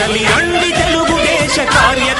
తల్లి అండి తెలుగుదేశ కార్యక్రమం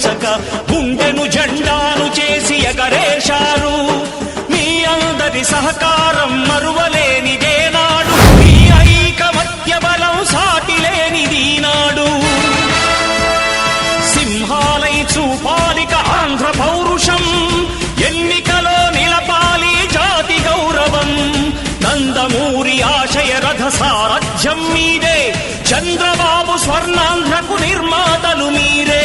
విశ్రమించక గుండెను జెండాను చేసి ఎగరేశారు. మీ అందరి సహకారం మరువలేనిదేనాడు. మీ ఐకమత్య బలం సాటిలేనిది నాడు సింహాలై చూపాలిక ఆంధ్ర పౌరుషం ఎన్నికలో నిలపాలి జాతి గౌరవం. నందమూరి ఆశయ రథ సారథ్యం మీదే చంద్రబాబు స్వర్ణాంధ్రకు నిర్మాతలు మీరే.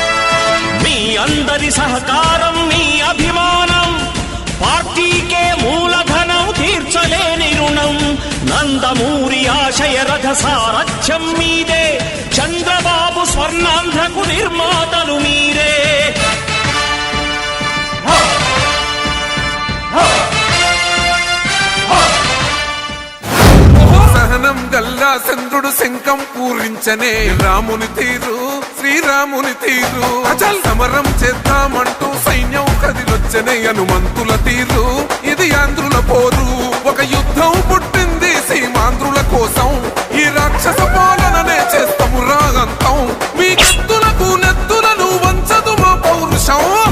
అందరి సహకారం మీ అభిమానం. పార్టీకే మూలధనం తీర్చలేని రుణం. నందమూరి ఆశయ రథ సారథ్యం మీదే. చంద్రబాబు స్వర్ణాంధ్రకు నిర్మాతలు మీరే. సహనం గల్లా చంద్రుడు శంఖం పూరించనే రాముని తీరు. శ్రీరాముని తీరు. అచల్. సమరం చేద్దామంటూ సైన్యం కదిలొచ్చనే హనుమంతుల తీరు. ఇది ఆంధ్రుల పోరు. ఒక యుద్ధం పుట్టింది సీమాంధ్రుల కోసం. ఈ రాక్షస పాలననే చేస్తాము రాగంతం. మీ కత్తులకు నెత్తులను వంచదు మా పౌరుషం.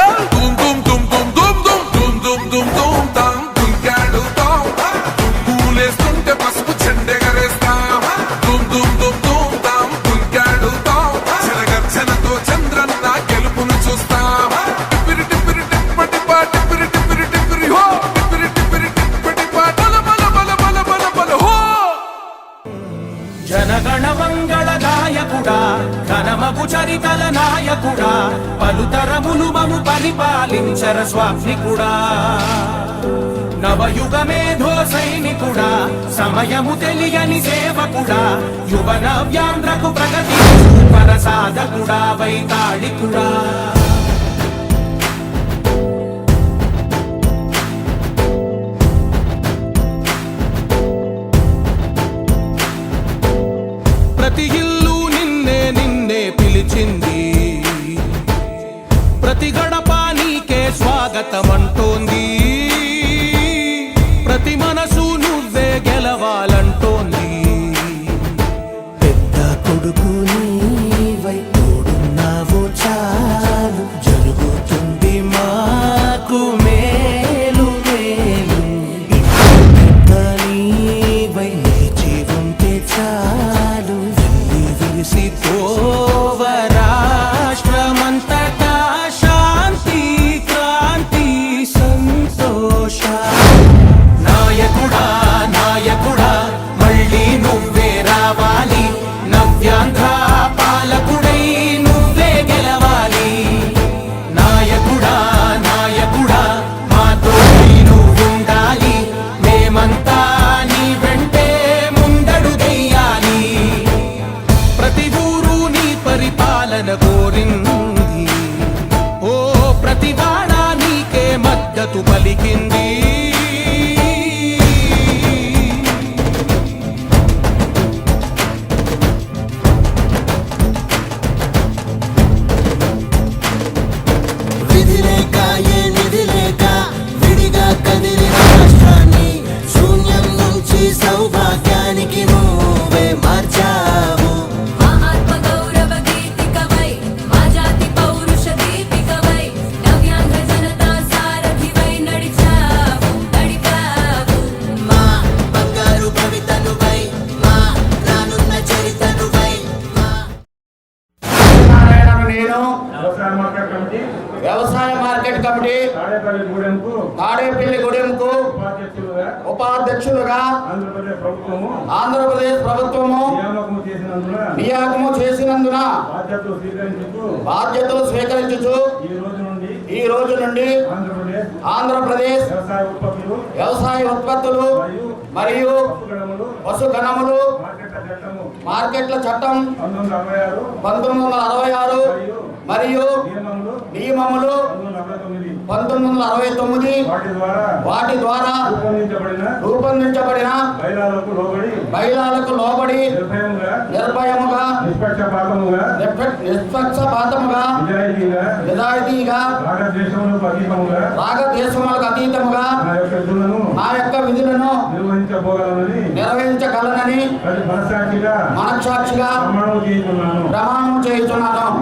ఘనమగు నాయకుడా పలుతరములు మము పరిపాలించర స్వామికుడా నవయుగ మేధో సైనికుడా సమయము తెలియని సేవకుడా యువ నవ్యాంధ్రకు ప్రగతి పరసాధకుడా వైతాళికుడా. ఆంధ్రప్రదేశ్ ప్రభుత్వము నియామకము చేసినందున బాధ్యతలు స్వీకరించు ఈ రోజు నుండి ఆంధ్రప్రదేశ్ వ్యవసాయ ఉత్పత్తులు మరియు పశు గణములు మార్కెట్ల చట్టం పంతొమ్మిది వందల అరవై ఆరు మరియు నియమములు పంతొమ్మిది. వందల అరవై తొమ్మిది. వాటి ద్వారా రూపొందించబడిన బైలాలకు లోబడి నిర్భయముగా నిష్పక్షపాతముగా నిజాయితీగా రాగదేశములకు అతీతముగా నా యొక్క విధులను నిర్వహించగలనని మనసాక్షిగా ప్రమాణం చేయుచున్నాను.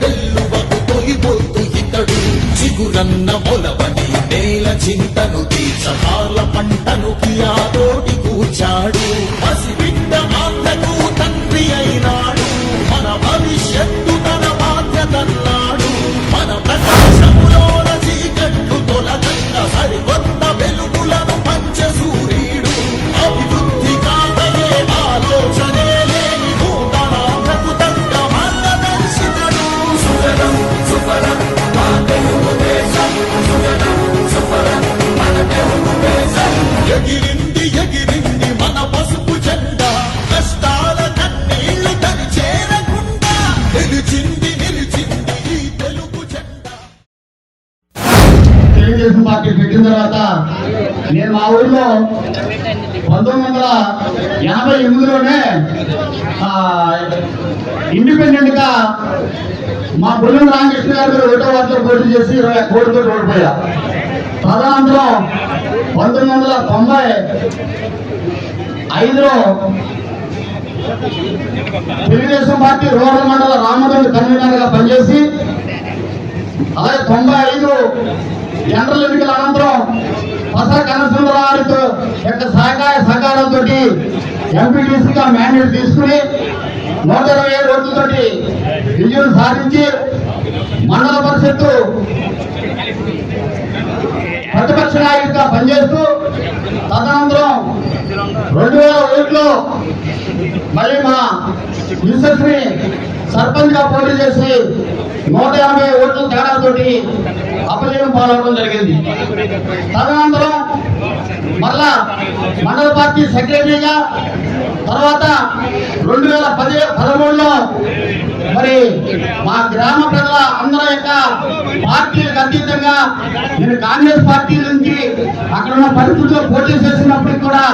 వెల్లువకు తొలిపోతు ఇతడు చిగురన్న మొలవని నేల చింతను తీర్చ పెట్టిన తర్వాత నేను మా ఊర్లో పంతొమ్మిది వందల ఎనభై ఎనిమిదిలోనే ఇండిపెండెంట్గా మా బుల్లం రామకృష్ణ గారు ఒకటో వార్తలో పోటీ చేసి ఇరవై ఒక్క కోటితో ఓడిపోయా. తదనంతరం పంతొమ్మిది వందల తొంభై ఐదులో తెలుగుదేశం పార్టీ రూరల్ మండల రామదండ్రి కన్వీనర్గా పనిచేసి అలాగే తొంభై ఐదు జనరల్ పస కనసుందరారితో యొక్క సహకార సహకారంతో ఎంపీటీసీగా మ్యాండేట్ తీసుకుని నూట ఇరవై ఏడు ఓట్లతోటి విజయం సాధించి మండల పరిషత్తు ప్రతిపక్ష నాయకుడిగా పనిచేస్తూ తదనంతరం రెండు వేల ఒకటిలో మళ్ళీ మా మిస్సెస్ సర్పంచ్గా పోటీ చేసి నూట యాభై ఓట్ల తేడాతోటి అపజయం పాల్గొనడం జరిగింది. తదనంతరం మళ్ళా మండల పార్టీ సెక్రటరీగా తర్వాత రెండు వేల పది పదమూడులో మరి మా గ్రామ ప్రజల అందరి యొక్క పార్టీలకు అతీతంగా నేను కాంగ్రెస్ పార్టీ నుంచి అక్కడ ఉన్న పరిస్థితుల్లో పోటీ చేసినప్పటికి కూడా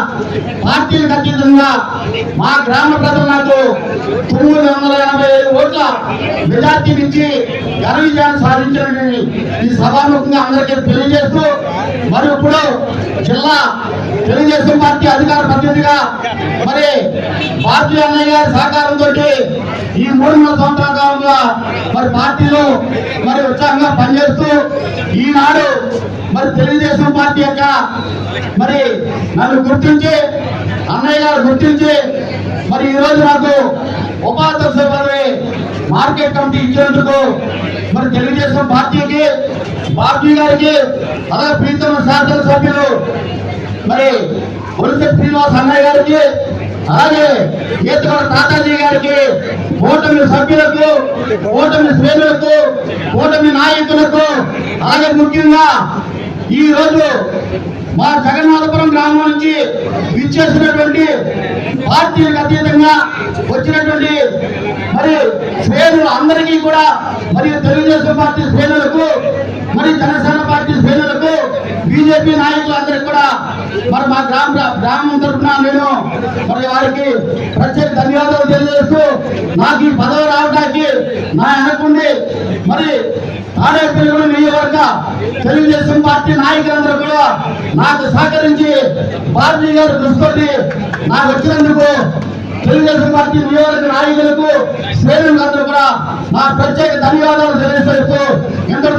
పార్టీలకు అతీతంగా మా గ్రామ ప్రజలు నాకు తొమ్మిది వందల ఎనభై ఐదు ఓట్ల మెజార్టీ నుంచి ఘన విజయాన్ని సాధించారని ఈ సభాముఖంగా అందరికీ తెలియజేస్తూ మరి ఇప్పుడు జిల్లా తెలుగుదేశం పార్టీ అధికార ప్రతినిధిగా మరి భారతీయ అన్నయ్య గారి సహకారంతో ఈ మూడున్నర సంవత్సరాల కాలంగా మరి పార్టీలో మరి ఉత్సాహంగా పనిచేస్తూ ఈనాడు మరి తెలుగుదేశం పార్టీ యొక్క మరి నన్ను గుర్తించి అన్నయ్య గారు గుర్తించి మరి ఈ రోజు నాకు ఉపాధ్యక్ష పదవి మార్కెట్ కమిటీ ఇచ్చినందుకు మరి తెలుగుదేశం పార్టీకి బాబీ గారికి అలాగే ప్రీతమ శాసనసభ్యులు మరి ఒలిసె శ్రీనివాస్ అన్నయ్య గారికి అలాగే ఈతగడ తాతాజీ గారికి ఓటమి సభ్యులకు ఓటమి శ్రేణులకు ఓటమి నాయకులకు అలాగే ముఖ్యంగా ఈ రోజు మా జగన్నాథపురం గ్రామం నుంచి విచ్చేసినటువంటి పార్టీలకు అతీతంగా వచ్చినటువంటి మరి శ్రేణులు అందరికీ కూడా మరియు తెలుగుదేశం పార్టీ శ్రేణులకు మరి జనసేన పార్టీ శ్రేణులకు బీజేపీ నాయకులు మరి మా గ్రామ గ్రామం తరఫున నేను మరి వారికి ప్రత్యేక ధన్యవాదాలు తెలియజేస్తూ నాకు ఈ పదవి రావడానికి నా వెనకుండి మరి తాడేపల్లి నియోజకవర్గ తెలుగుదేశం పార్టీ నాయకులందరూ కూడా నాకు సహకరించి భారతీయ గారు దృష్టి నాకు వచ్చినందుకు తెలుగుదేశం పార్టీ నియోజక నాయకులకు శ్రేణులందరూ కూడా నా ప్రత్యేక ధన్యవాదాలు తెలియజేస్తూ ఎంతో